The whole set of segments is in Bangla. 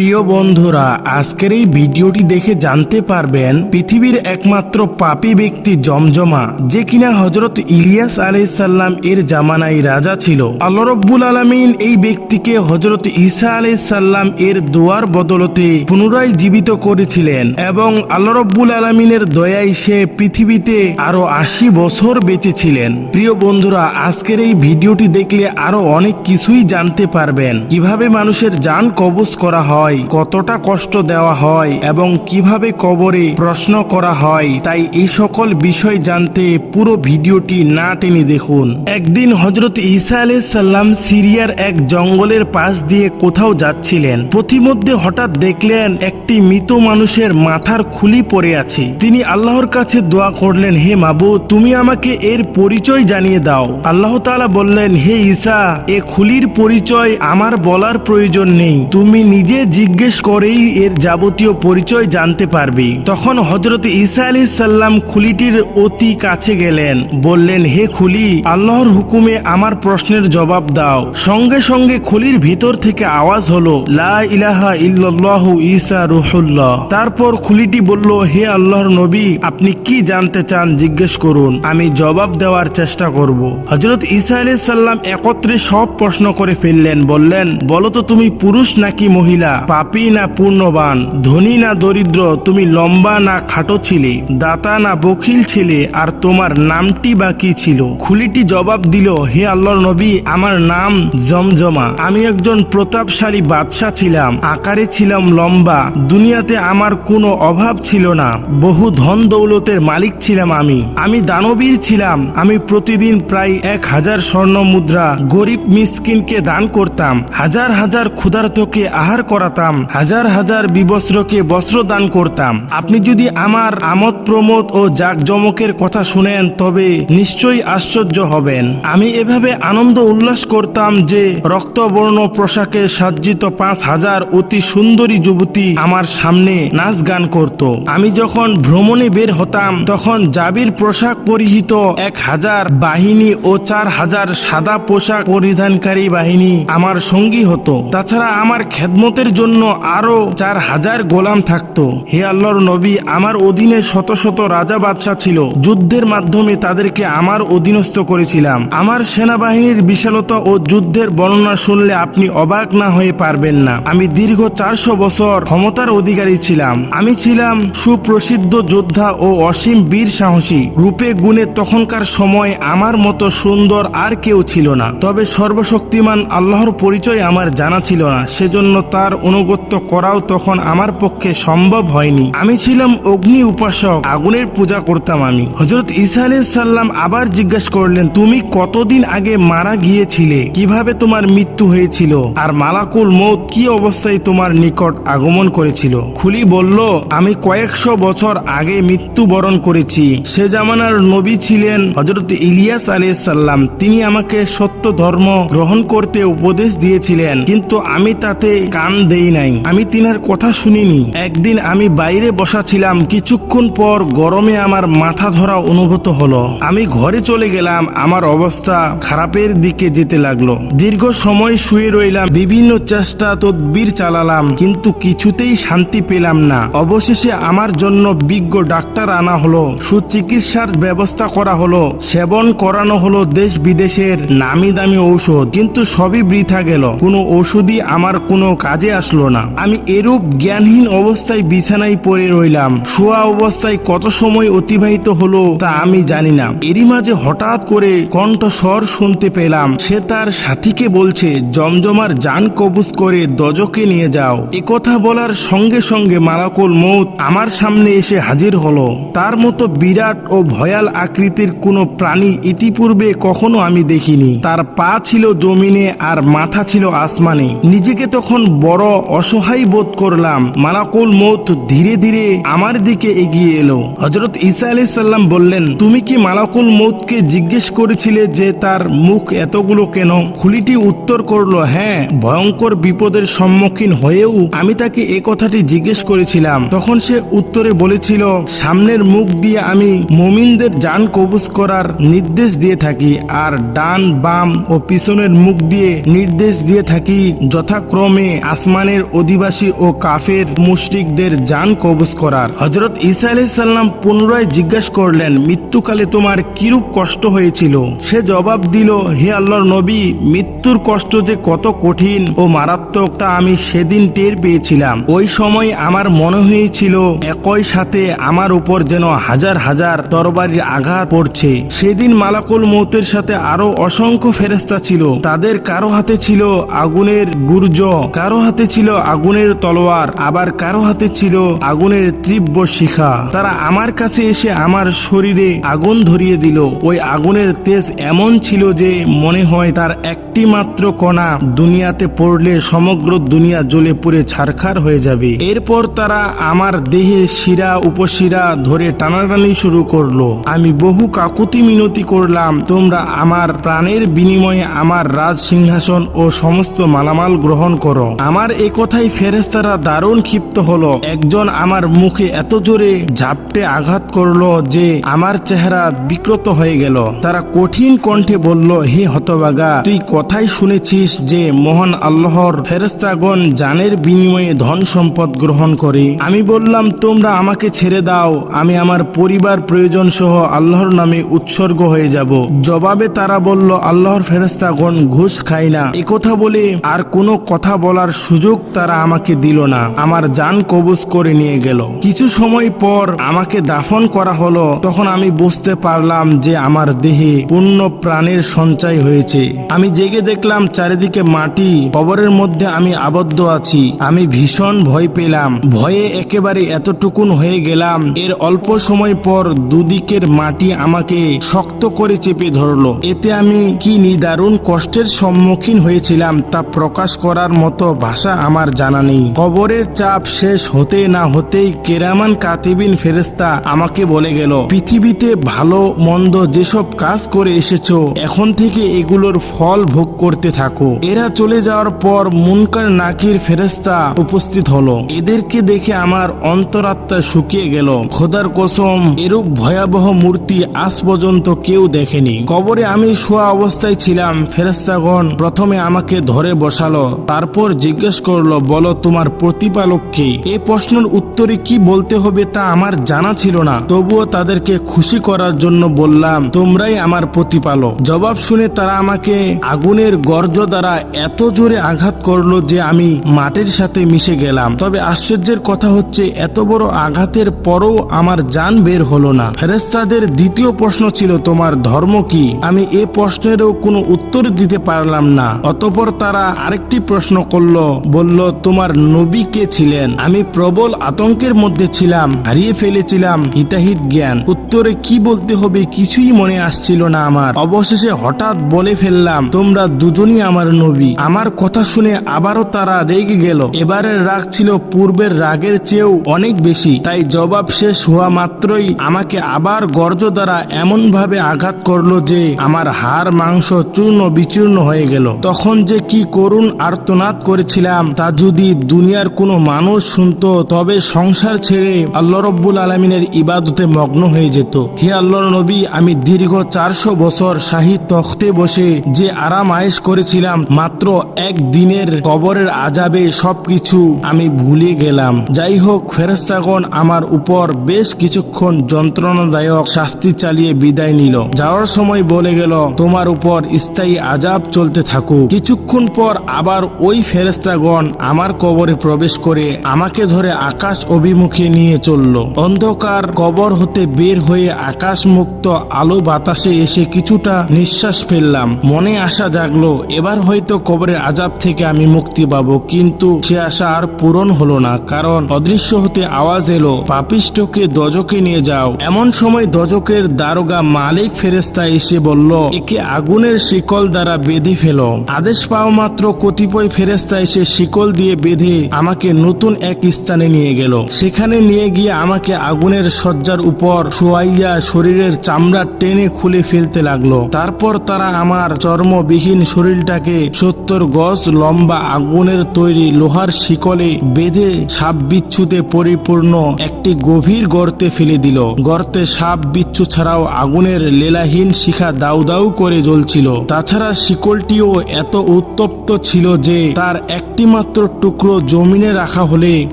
প্রিয় বন্ধুরা, আজকের এই ভিডিওটি দেখে জানতে পারবেন, পৃথিবীর একমাত্র পাপী ব্যক্তি জমজমা, যে কিনা হজরত ইলিয়াস আলাইসাল্লাম এর জামানায় রাজা ছিল। আল্লাহ রব্বুল আলমিন এই ব্যক্তিকে হজরত ঈসা আলাইসাল্লাম এর দোয়ার বদলতে পুনরায় জীবিত করেছিলেন এবং আল্লাহ আলমিনের দয়ায় সে পৃথিবীতে আরও আশি বছর বেঁচে ছিলেন প্রিয় বন্ধুরা, আজকের এই ভিডিওটি দেখলে আরও অনেক কিছুই জানতে পারবেন। কীভাবে মানুষের যান কবজ করা হয় কতটা কষ্ট দেওয়া হয় এবং কীভাবে কবরে প্রশ্ন করা হয়, তাই এই সকল বিষয় জানতে পুরো ভিডিওটি না টেনে দেখুন। একদিন হজরত ঈসা আলাইহিস সাল্লাম সিরিয়ার এক জঙ্গলের পাশ দিয়ে কোথাও যাচ্ছিলেন। প্রতিমধ্যে হঠাৎ দেখলেন একটি মৃত মানুষের মাথার খুলি পড়ে আছে। তিনি আল্লাহর কাছে দোয়া করলেন, হে মাবু তুমি আমাকে এর পরিচয় জানিয়ে দাও। আল্লাহ তাআলা বললেন, হে ঈসা, এ খুলির পরিচয় আমার বলার প্রয়োজন নেই। তুমি নিজে জিজ্ঞেস করেই এর যাবতীয় পরিচয় জানতে পারবে। তখন হজরত ঈসা আলী সাল্লাম খুলিটির অতি কাছে গেলেন। বললেন, হে খুলি, আল্লাহর হুকুমে আমার প্রশ্নের জবাব দাও। সঙ্গে সঙ্গে খুলির ভিতর থেকে আওয়াজ হলো, লা ইলাহা ইল্লাল্লাহ ঈসা রুহুল্লাহ। তারপর খুলিটি বলল, হে আল্লাহর নবী, আপনি কি জানতে চান জিজ্ঞেস করুন, আমি জবাব দেওয়ার চেষ্টা করব। হজরত ঈসা আলী সাল্লাম একত্রে সব প্রশ্ন করে ফেললেন, বললেন, বলো তো তুমি পুরুষ নাকি মহিলা? পাপী না পূর্ণবান, ধনী না দরিদ্র, তুমি লম্বা না খাটো ছিলে, দাতা না বখিল ছিলে, আর তোমার নামটি বা কি ছিল। খুলিটি জবাব দিল, হে আল্লাহর নবী, আমার নাম জমজমা। আমি একজন প্রতাপশালী বাদশাহ ছিলাম, আকারে ছিলাম লম্বা, দুনিয়াতে আমার কোনো অভাব ছিল না। বহু ধন দৌলতের মালিক ছিলাম আমি। আমি দানবীর ছিলাম। আমি প্রতিদিন প্রায় এক হাজার স্বর্ণ মুদ্রা গরিব মিসকিনকে দান করতাম। হাজার হাজার ক্ষুধার্তকে আহার করাতাম হাজার হাজার বিবস্ত্রকে বস্ত্র দান করতাম। আপনি যদি আমার আমোদ প্রমোদ ও জাকজমকের কথা শুনেন, তবে নিশ্চয়ই আশ্চর্য হবেন। আমি এভাবে আনন্দ উল্লাস করতাম যে রক্তবর্ণ পোশাকে সজ্জিত পাঁচ হাজার অতি সুন্দরী যুবতী আমার সামনে নাচ গান করত। আমি যখন ভ্রমণে বের হতাম, তখন জাবির পোশাক পরিহিত এক হাজার বাহিনী ও চার হাজার সাদা পোশাক পরিধানকারী বাহিনী আমার সঙ্গী হতো। তাছাড়া আমার খেদমতের জন্য আরও চার হাজার গোলাম থাকতো। হে আল্লাহর নবী, আমার অধীনে শত শত রাজা বাদশাহ ছিল। যুদ্ধের মাধ্যমে তাদেরকে আমার অধীনস্থ করেছিলাম। আমার সেনাবাহিনীর বিশালতা ও যুদ্ধের বর্ণনা শুনলে আপনি অবাক না হয়ে পারবেন না। আমি দীর্ঘ চারশো বছর ক্ষমতার অধিকারী ছিলাম। আমি ছিলাম সুপ্রসিদ্ধ যোদ্ধা ও অসীম বীর সাহসী। রূপে গুণে তখনকার সময় আমার মতো সুন্দর আর কেউ ছিল না। তবে সর্বশক্তিমান আল্লাহর পরিচয় আমার জানা ছিল না। সেজন্য তার অনুগত্য করাও তখন আমার পক্ষে সম্ভব হয়নি। আমি ছিলাম অগ্নি উপাসক, আগুনের পূজা করতাম আমি। হজরত ঈসা আলাইহিস সাল্লাম আবার জিজ্ঞাসা করলেন, তুমি কতদিন আগে মারা গিয়েছিলে? কীভাবে তোমার মৃত্যু হয়েছিল? আর মালাকুল মৌত কি অবস্থায় তোমার নিকট আগমন করেছিল? খুলি বলল, আমি কয়েকশো বছর আগে মৃত্যুবরণ করেছি। সে জামানার নবী ছিলেন হজরত ইলিয়াস আলাইহিস সাল্লাম তিনি আমাকে সত্য ধর্ম গ্রহণ করতে উপদেশ দিয়েছিলেন। কিন্তু আমি তাতে কান দেই নাই। আমি তিনার কথা শুনিনি। একদিন আমি বাইরে বসা ছিলাম কিছুক্ষণ পর গরমে আমার মাথা ধরা অনুভূত হলো। আমি ঘরে চলে গেলাম, আমার অবস্থা খারাপের দিকে যেতে লাগল। দীর্ঘ সময় শুয়ে রইলাম, বিভিন্ন চেষ্টা তদবির চালালাম, কিন্তু কিছুতেই শান্তি পেলাম না। অবশেষে আমার জন্য বিজ্ঞ ডাক্তার আনা হলো, সুচিকিৎসার ব্যবস্থা করা হলো, সেবন করানো হলো দেশ বিদেশের নামি দামি ঔষধ, কিন্তু সবই বৃথা গেল। কোনো ওষুধই আমার কোনো কাজে আসলো না। আমি এরূপ জ্ঞানহীন অবস্থায় বিছানায় পড়ে রইলাম। শোয়া অবস্থায় কত সময় অতিবাহিত হলো তা আমি জানি না। এরই মাঝে হঠাৎ করে কণ্ঠস্বর শুনতে পেলাম। সে তার সাথীকে বলছে, জমজমার যান কবুজ করে দজকে নিয়ে যাও। কথা বলার সঙ্গে সঙ্গে মালাকুল মৌত আমার সামনে এসে হাজির হলো। তার মতো বিরাট ও ভয়াল আকৃতির কোনো প্রাণী ইতিপূর্বে কখনো আমি দেখিনি। তার পা ছিল জমিনে আর মাথা ছিল আসমানে। নিজেকে তখন বড় অসহায় বোধ করলাম। মালাকুল মৌত ধীরে ধীরে আমার দিকে এগিয়ে এলো। হজরত ঈসা আলাইহিস সাল্লাম বললেন, তুমি কি মালাকুল মৌতকে জিজ্ঞেস করেছিলে যে তার মুখ এতগুলো কেন? খুলিটি উত্তর করল হ্যাঁ ভয়ঙ্কর বিপদের সম্মুখীন হয়েও আমি তাকে এ কথাটি জিজ্ঞেস করেছিলাম। তখন সে উত্তরে বলেছিল, সামনের মুখ দিয়ে আমি মুমিনদের যান কবুজ করার নির্দেশ দিয়ে থাকি আর ডান বাম ও পিছনের মুখ দিয়ে নির্দেশ দিয়ে থাকি। যথাক্রমে আসমানে আসমানের অধিবাসী ও কাফের মুশরিকদের জান কবজ করার। হজরত ঈসা আলাইসাল্লাম পুনরায় জিজ্ঞাসা করলেন, মৃত্যুকালে তোমার কিরূপ কষ্ট হয়েছিল? সে জবাব দিল, হে আল্লাহর নবী, মৃত্যুর কষ্ট যে কত কঠিন ও মারাত্মক তা আমি সেদিন টের পেয়েছিলাম। ওই সময় আমার মনে হয়েছিল, একই সাথে আমার উপর যেন হাজার হাজার তরবারির আঘাত পড়ছে। সেদিন মালাকুল মৌতের সাথে আরও অসংখ্য ফেরেস্তা ছিল। তাদের কারও হাতে ছিল আগুনের গুর্জ, কারও হাতে ছিল আগুনের তলোয়ার, আবার কারও হাতে ছিল আগুনের তীব্র শিখা। তারা আমার কাছে এসে আমার শরীরে আগুন ধরিয়ে দিল। ওই আগুনের তেজ এমন ছিল যে মনে হয় তার একটি মাত্র কণা দুনিয়াতে পড়লে সমগ্র দুনিয়া জ্বলে পুড়ে ছারখার হয়ে যাবে। এরপর তারা আমার দেহে শিরা, উপশিরা ধরে টানাটানি শুরু করল। আমি বহু কাকুতি মিনতি করলাম, তোমরা আমার প্রাণের বিনিময়ে আমার রাজ সিংহাসন ও সমস্ত মালামাল গ্রহণ করো। আমার এ কথাই ফেরেস্তারা দারুণ ক্ষিপ্ত হলো। একজন আমার মুখে এত জোরে ঝাপটে আঘাত করল যে আমার চেহারা বিকৃত হয়ে গেল। তারা কঠিন কণ্ঠে বলল, হে হতবাগা তুই কথাই শুনেছিস যে মহান আল্লাহর ফেরেস্তাগণ জানের বিনিময়ে ধন সম্পদ গ্রহণ করে? আমি বললাম, তোমরা আমাকে ছেড়ে দাও, আমি আমার পরিবার প্রয়োজন সহ আল্লাহর নামে উৎসর্গ হয়ে যাব। জবাবে তারা বলল, আল্লাহর ফেরেস্তাগণ ঘুষ খায় না। কথা বলে আর কোনো কথা বলার সুযোগ তারা আমাকে দিল না। আমার যান কবজ করে নিয়ে গেল। কিছু সময় পর আমাকে দাফন করা হলো। তখন আমি বুঝতে পারলাম যে আমার দেহে পূর্ণ প্রাণের সঞ্চয় হয়েছে। আমি জেগে দেখলাম চারিদিকে মাটি, কবরের মধ্যে আমি আবদ্ধ আছি। আমি ভীষণ ভয় পেলাম। ভয়ে একেবারে এতটুকুন হয়ে গেলাম। এর অল্প সময় পর দুদিকের মাটি আমাকে শক্ত করে চেপে ধরলো। এতে আমি কি নিদারুণ কষ্টের সম্মুখীন হয়েছিলাম তা প্রকাশ করার মতো ভাষা আমার জানা নেই। কবরের চাপ শেষ হতে না হতেই কেরামান কাতিবিন ফেরেস্তা আমাকে বলে গেল, পৃথিবীতে ভালো মন্দ যেসব কাজ করে এসেছ, এখন থেকে এগুলোর ফল ভোগ করতে থাকো। এরা চলে যাওয়ার পর মুনকার নাকির ফেরেস্তা উপস্থিত হলো। এদেরকে দেখে আমার অন্তরাত্মা শুকিয়ে গেল। খোদার কসম, এরূপ ভয়াবহ মূর্তি আজ পর্যন্ত কেউ দেখেনি। কবরে আমি শোয়া অবস্থায় ছিলাম। ফেরেস্তাগণ প্রথমে আমাকে ধরে বসালো, তারপর জিজ্ঞেস করল, বলো, তোমার প্রতিপালক কে এই প্রশ্নের উত্তরে কি বলতে হবে তা আমার জানা ছিল না। তবুও তাদেরকে খুশি করার জন্য বললাম, তোমরাই আমার প্রতিপালক। জবাব শুনে তারা আমাকে আগুনের গর্জ দ্বারা এত জোরে আঘাত করল যে আমি মাটির সাথে মিশে গেলাম। তবে আশ্চর্যের কথা হচ্ছে, এত বড় আঘাতের পরও আমার জান বের হলো না। ফেরেস্তাদের দ্বিতীয় প্রশ্ন ছিল, তোমার ধর্ম কি? আমি এ প্রশ্নেরও কোনো উত্তর দিতে পারলাম না। অতপর তারা আরেকটি প্রশ্ন করল বলল, তোমার নবী কে ছিলেন? আমি প্রবল আতঙ্কের মধ্যে ছিলাম, হারিয়ে ফেলেছিলাম হিতাহিত জ্ঞান। উত্তরে কি বলতে হবে কিছুই মনে আসছিল না আমার। অবশেষে হঠাৎ বলে ফেললাম, তোমরা দুজনই আমার নবী। আমার কথা শুনে আবারও তারা রেগে গেল। এবারের রাগ ছিল পূর্বের রাগের চেয়েও অনেক বেশি। তাই জবাব শেষ হওয়া মাত্রই আমাকে আবার গর্জ দ্বারা এমন ভাবে আঘাত করল যে আমার হাড় মাংস চূর্ণ বিচূর্ণ হয়ে গেল। তখন যে কি করুণ আর্তনাদ করেছিলাম তা যদি দুনিয়ার কোনো মানুষ শুনতো, তবে সংসার ছেড়ে আল্লাহ রব্বুল আলমিনের ইবাদতে মগ্ন হয়ে যেত। হে আল্লাহর নবী, আমি দীর্ঘ চারশো বছর শাহী তখতে বসে যে আরাম আয়েশ করেছিলাম, মাত্র এক দিনের কবরের আজাবে সবকিছু আমি ভুলে গেলাম। যাই হোক ফেরেস্তাগণ আমার উপর বেশ কিছুক্ষণ যন্ত্রণাদায়ক শাস্তি চালিয়ে বিদায় নিল। যাওয়ার সময় বলে গেল, তোমার উপর স্থায়ী আজাব চলতে থাকুক। কিছুক্ষণ পর আবার ওই ফেরেস্তাগণ আমার কবরে প্রবেশ করে আমাকে ধরে আকাশ অভিমুখে নিয়ে চলল। অন্ধকার কবর হতে বের হয়ে আকাশ মুক্ত আলো বাতাসে এসে কিছুটা নিঃশ্বাস ফেললাম। মনে আশা জাগলো, এবার হয়তো কবরের আজাব থেকে আমি মুক্তি পাবো, কিন্তু সে আশা আর পূরণ হলো না, কারণ অদৃশ্য হতে আওয়াজ এলো, পাপিষ্টকে দজকে নিয়ে যাও। এমন সময় দজকের দারোগা মালিক ফেরেস্তা এসে বলল, একে আগুনের শিকল দ্বারা বেঁধে ফেলো। আদেশ পাওয়া মাত্র কতিপয় ফেরেস্তা এসে শিকল দিয়ে বেঁধে আমাকে নতুন এক স্থানে নিয়ে গেল। সেখানে নিয়ে গিয়ে আমাকে আগুনের শয্যার উপর শোয়াইয়া শরীরের চামড়া টেনে খুলে ফেলতে লাগল। তারপর তারা আমার চর্মবিহীন শরীরটাকে সত্তর গজ লম্বা আগুনের তৈরি লোহার শিকলে বেঁধে সাপ বিচ্ছুতে পরিপূর্ণ একটি গভীর গর্তে ফেলে দিল। গর্তে সাপ বিচ্ছু ছাড়াও আগুনের লেলাহীন শিখা দাউ দাউ করে জ্বলছিল। তাছাড়া শিকলটিও এত উত্তপ্ত ছিল যে তার একটি মাত্র টুকরো জমিনে রাখা হলে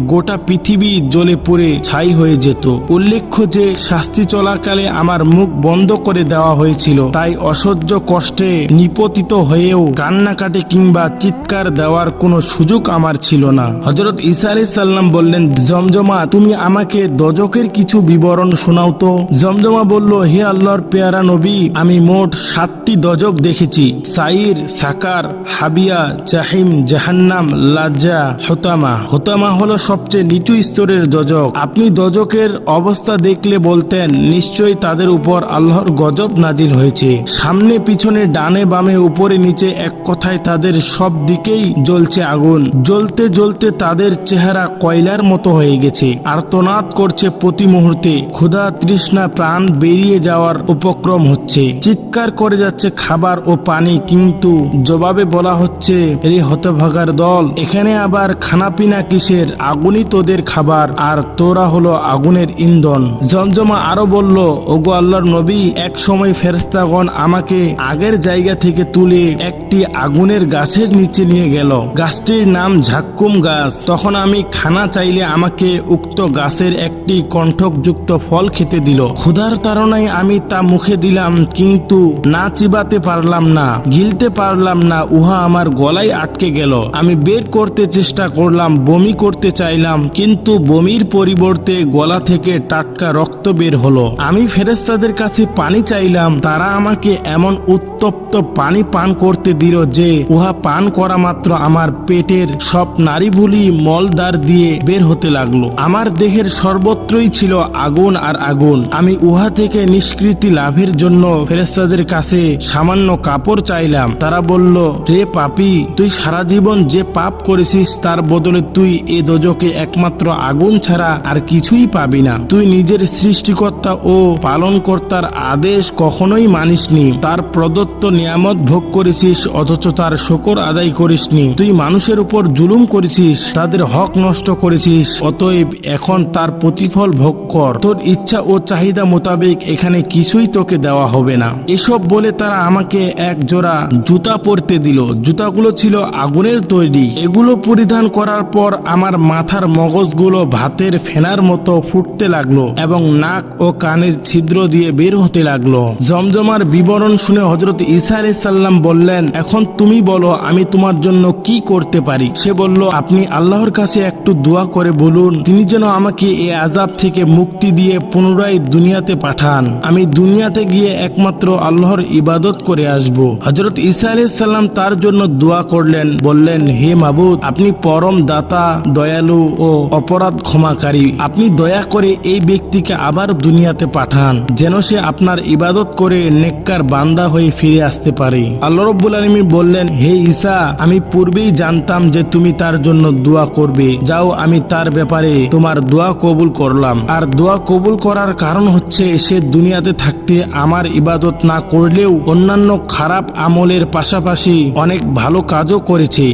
গোটা পৃথিবী জ্বলে পুড়ে ছাই হয়ে যেত। উল্লেখ্য যে, শাস্তি চলাকালে আমার মুখ বন্ধ করে দেওয়া হয়েছিল। তাই অসহ্য কষ্টে নিপতিত হয়েও কান্নাকাটি কিংবা চিৎকার দেওয়ার কোনো সুযোগ আমার ছিল না। হজরত ঈসা আলাইহিস সাল্লাম বললেন, জমজমা, তুমি আমাকে দজকের কিছু বিবরণ শোনাও তো? জমজমা বলল, হে আল্লাহর পেয়ারা নবী, আমি মোট সাতটি দজক দেখেছি। সাইর, সাকার, হাবিয়া, জাহিম, জাহান্নাম লাজ্জা হোতামা। হোতামা হলো সবচেয়ে নিচু স্তরের দজক। আপনি দজকের অবস্থা দেখলে বলতেন, নিশ্চয়ই তাদের উপর আল্লাহর গজব নাজিল হয়েছে। সামনে পিছনে ডানে বামে উপরে নিচে এক কথায় তাদের সব দিকেই জ্বলছে আগুন। জ্বলতে জ্বলতে তাদের চেহারা কয়লার মতো হয়ে গেছে। আর আর্তনাদ করছে প্রতি মুহূর্তে। ক্ষুধা তৃষ্ণা প্রাণ বেরিয়ে যাওয়ার উপক্রম হচ্ছে। চিৎকার করে যাচ্ছে খাবার ও পানি, কিন্তু জবাবে বলা হচ্ছে রে হতভাগার দল এখানে আবার খানাপিনা কিসের আগুনই তোদের খাবার, আর তোরা হলো আগুনের ইন্ধন। জমজমা আরও বলল, ওগো আল্লাহর নবী, এক সময় ফেরেস্তাগণ আমাকে আগের জায়গা থেকে তুলে একটি আগুনের গাছের নিচে নিয়ে গেল। গাছটির নাম ঝাক্কুম গাছ। তখন আমি খানা চাইলে আমাকে উক্ত গাছের একটি কণ্ঠকযুক্ত ফল খেতে দিল। ক্ষুধার তারণায় আমি তা মুখে দিলাম, কিন্তু না চিবাতে পারলাম না, গিলতে পারলাম না, উহা আমার গলায় আটকে গেল। আমি বের করতে চেষ্টা করলাম, বমি করতে চাইলাম, কিন্তু বমির পরিবর্তে গলা থেকে টাটকা রক্ত বের হলো। আমি ফেরেস্তাদের কাছে পানি চাইলাম, তারা আমাকে এমন উত্তপ্ত পানি পান করতে দিল যে, উহা পান করা মাত্র আমার পেটের সব নারীভুলি মলদার দিয়ে বের হতে লাগল। আমার দেহের সর্বত্রই ছিল আগুন আর আগুন। আমি উহা থেকে নিষ্কৃতি লাভের জন্য ফেরেস্তাদের কাছে সামান্য কাপড় চাইলাম। তারা বলল রে পাপি, তুই সারা জীবন যে পাপ করেছিস, তার বদলে তুই এ দোজকে একমাত্র আগুন ছাড়া আর কিছুই পাবি না। তুই নিজের সৃষ্টিকর্তা ও পালনকর্তার আদেশ কখনোই মানিসনি। তার প্রদত্ত নিয়ামত ভোগ করেছিস, অথচ তার শকর আদায় করিসনি। তুই মানুষের উপর জুলুম করেছিস, তাদের হক নষ্ট করেছিস, অতএব এখন তার প্রতিফল ভোগ কর। তোর ইচ্ছা ও চাহিদা মোতাবেক এখানে কিছুই তোকে দেওয়া হবে না। এসব বলে তারা আমাকে এক জোড়া জুতা পরতে দিল। জুতাগুলো ছিল আগুনের তৈরি। এগুলো পরিধান করার পর আমার মাথার মগজগুলো ভাতের ফেনার মতো ফুটতে লাগল এবং নাক ও কানের ছিদ্র দিয়ে বের হতে লাগল। জমজমার বিবরণ শুনে হজরত আলাইহিস সাল্লাম বললেন, এখন তুমি বলো, আমি তোমার জন্য কি করতে পারি? সে বলল, আপনি আল্লাহর কাছে একটু দোয়া করে বলুন, তিনি যেন আমাকে এ আজাব থেকে মুক্তি দিয়ে পুনরায় দুনিয়াতে পাঠান। আমি দুনিয়াতে গিয়ে একমাত্র আল্লাহর ইবাদত করে আসব। হজরত আলাইহিস সাল্লাম তার জন্য দোয়া করলেন, বললেন, হে মাবুদ আপনি পরম দাতা, দয়ালু ও অপরাধ ক্ষমাকারী। আপনি দয়া করে এই ব্যক্তিকে আবার দুনিয়াতে পাঠান, যেন সে আপনার ইবাদত করে নেককার বান্দা হয়ে ফিরে আসতে পারে। আল্লাহ রব্বুল আলমী বললেন, হে ঈসা, আমি পূর্বেই জানতাম যে তুমি তার জন্য দোয়া করবে। যাও, আমি তার ব্যাপারে তোমার দোয়া কবুল করলাম। আর দোয়া কবুল করার কারণ হচ্ছে, সে দুনিয়াতে থাকতে আমার ইবাদত না করলেও অন্যান্য খারাপ আমলের পাশাপাশি অনেক ভালো কাজও করেছে।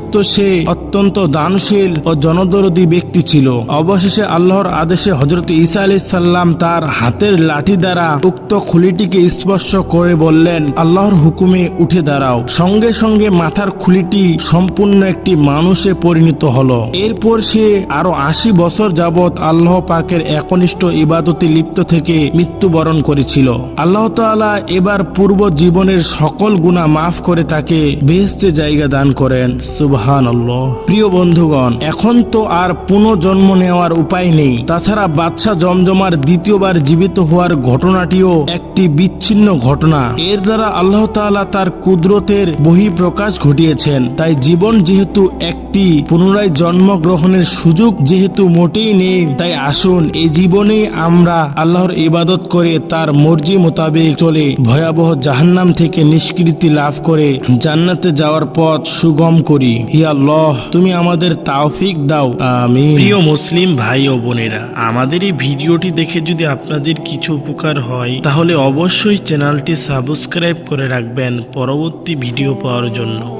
বিশেষত্ব সে অত্যন্ত দানশীল ও জনদরদী ব্যক্তি ছিল। অবশেষে আল্লাহর আদেশে হজরত ঈসা আলি সাল্লাম তার হাতের লাঠি দ্বারা উক্ত খুলিটিকে স্পর্শ করে বললেন, আল্লাহর হুকুমে উঠে দাঁড়াও। সঙ্গে সঙ্গে মাথার খুলিটি সম্পূর্ণ একটি মানুষে পরিণত হলো। এরপর সে আরও আশি বছর যাবৎ আল্লাহ পাকের একনিষ্ঠ ইবাদতে লিপ্ত থেকে মৃত্যুবরণ করেছিল। আল্লাহ তাআলা এবার পূর্ব জীবনের সকল গুণা মাফ করে তাকে বেহেস্তে জায়গা দান করেন। প্রিয় বন্ধুগণ, এখন তো আর পুনর্জন্ম নেওয়ার উপায় নেই। তাছাড়া বাদশাহ জমজমার দ্বিতীয়বার জীবিত হওয়ার ঘটনাটিও একটি বিচ্ছিন্ন ঘটনা। এর দ্বারা আল্লাহ তাআলা তার কুদরতের বহিঃপ্রকাশ ঘটিয়েছেন। তাই জীবন যেহেতু একটি, পুনরায় জন্মগ্রহণের সুযোগ যেহেতু মোটেই নেই, তাই আসুন এই জীবনে আমরা আল্লাহর ইবাদত করে তার মর্জি মোতাবেক চলে। ভয়াবহ জাহান্নাম থেকে নিষ্কৃতি লাভ করে জান্নাতে যাওয়ার পথ সুগম করি। হি আল্লাহ, তুমি আমাদের তাওফিক দাও। আমি প্রিয় মুসলিম ভাই ও বোনেরা, আমাদের এই ভিডিওটি দেখে যদি আপনাদের কিছু উপকার হয়, তাহলে অবশ্যই চ্যানেলটি সাবস্ক্রাইব করে রাখবেন পরবর্তী ভিডিও পাওয়ার জন্য।